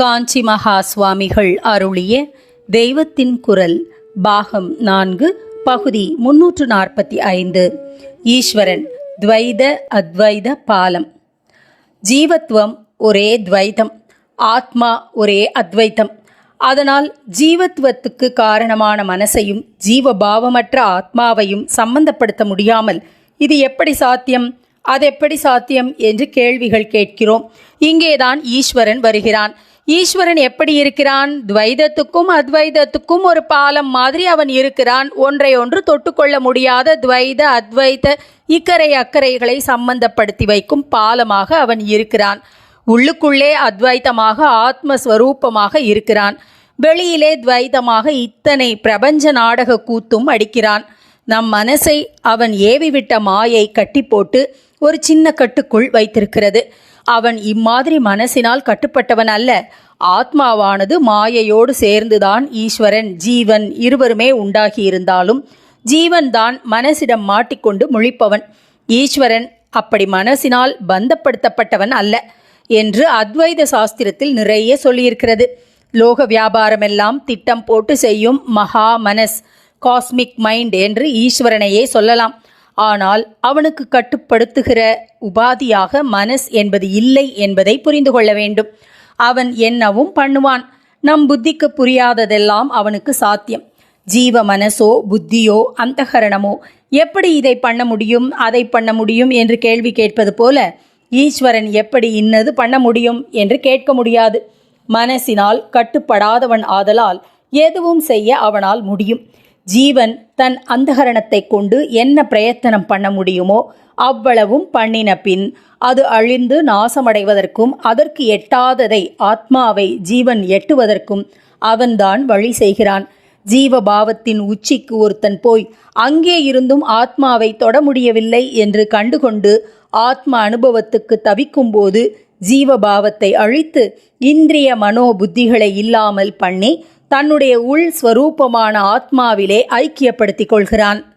காஞ்சி மகா சுவாமிகள் அருளிய தெய்வத்தின் குரல் பாகம் நான்கு பகுதி முன்னூற்று நாற்பத்தி ஐந்து. ஈஸ்வரன் துவைத அத்வைத பாலம். ஜீவத்துவம் ஒரே துவைதம் ஆத்மா ஒரே அத்வைத்தம் அதனால் ஜீவத்துவத்துக்கு காரணமான மனசையும் ஜீவபாவமற்ற ஆத்மாவையும் சம்பந்தப்படுத்த முடியாமல் இது எப்படி சாத்தியம்? அது எப்படி சாத்தியம் என்று கேள்விகள் கேட்கிறோம். இங்கேதான் ஈஸ்வரன் வருகிறான். ஈஸ்வரன் எப்படி இருக்கிறான்? துவைதத்துக்கும் அத்வைதத்துக்கும் ஒரு பாலம் மாதிரி அவன் இருக்கிறான். ஒன்றை ஒன்று தொட்டுக்கொள்ள முடியாத துவைத அத்வைத இக்கரை அக்கறைகளை சம்பந்தப்படுத்தி வைக்கும் பாலமாக அவன் இருக்கிறான். உள்ளுக்குள்ளே அத்வைத்தமாக ஆத்மஸ்வரூபமாக இருக்கிறான். வெளியிலே துவைதமாக இத்தனை பிரபஞ்ச நாடக கூத்தும் அடிக்கிறான். நம் மனசை அவன் ஏவிவிட்ட மாயை கட்டி போட்டு ஒரு சின்ன கட்டுக்குள் வைத்திருக்கிறது. அவன் இம்மாதிரி மனசினால் கட்டுப்பட்டவன் அல்ல. ஆத்மாவானது மாயையோடு சேர்ந்துதான் ஈஸ்வரன் ஜீவன் இருவருமே உண்டாகியிருந்தாலும் ஜீவன் தான் மனசிடம் மாட்டிக்கொண்டு முழிப்பவன். ஈஸ்வரன் அப்படி மனசினால் பந்தப்படுத்தப்பட்டவன் அல்ல என்று அத்வைத சாஸ்திரத்தில் நிறைய சொல்லியிருக்கிறது. லோக வியாபாரமெல்லாம் திட்டம் போட்டு செய்யும் மகா மனஸ் காஸ்மிக் மைண்ட் என்று ஈஸ்வரனையே சொல்லலாம். ஆனால் அவனுக்கு கட்டுப்படுத்துகிற உபாதியாக மனஸ் என்பது இல்லை என்பதை புரிந்து கொள்ள வேண்டும். அவன் என்னவும் பண்ணுவான். நம் புத்திக்கு புரியாததெல்லாம் அவனுக்கு சாத்தியம். ஜீவ மனசோ புத்தியோ அந்தகரணமோ எப்படி இதை பண்ண முடியும் அதை பண்ண முடியும் என்று கேள்வி கேட்பது போல ஈஸ்வரன் எப்படி இன்னது பண்ண முடியும் என்று கேட்க முடியாது. மனசினால் கட்டுப்படாதவன் ஆதலால் எதுவும் செய்ய அவனால் முடியும். ஜீவன் தன் அந்தகரணத்தை கொண்டு என்ன பிரயத்தனம் பண்ண முடியுமோ அவ்வளவும் பண்ணின பின் அது அழிந்து நாசமடைவதற்கும் அதற்கு எட்டாததை ஆத்மாவை ஜீவன் எட்டுவதற்கும் அவன்தான் வழி செய்கிறான். ஜீவபாவத்தின் உச்சிக்கு ஒருத்தன் போய் அங்கே இருந்தும் ஆத்மாவை தொட முடியவில்லை என்று கண்டுகொண்டு ஆத்ம அனுபவத்துக்கு தவிக்கும்போது ஜீவபாவத்தை அழித்து இந்திரிய மனோ புத்திகளை இல்லாமல் பண்ணி தன்னுடைய உள் ஸ்வரூபமான ஆத்மாவிலே ஐக்கியப்படுத்திக் கொள்கிறான்.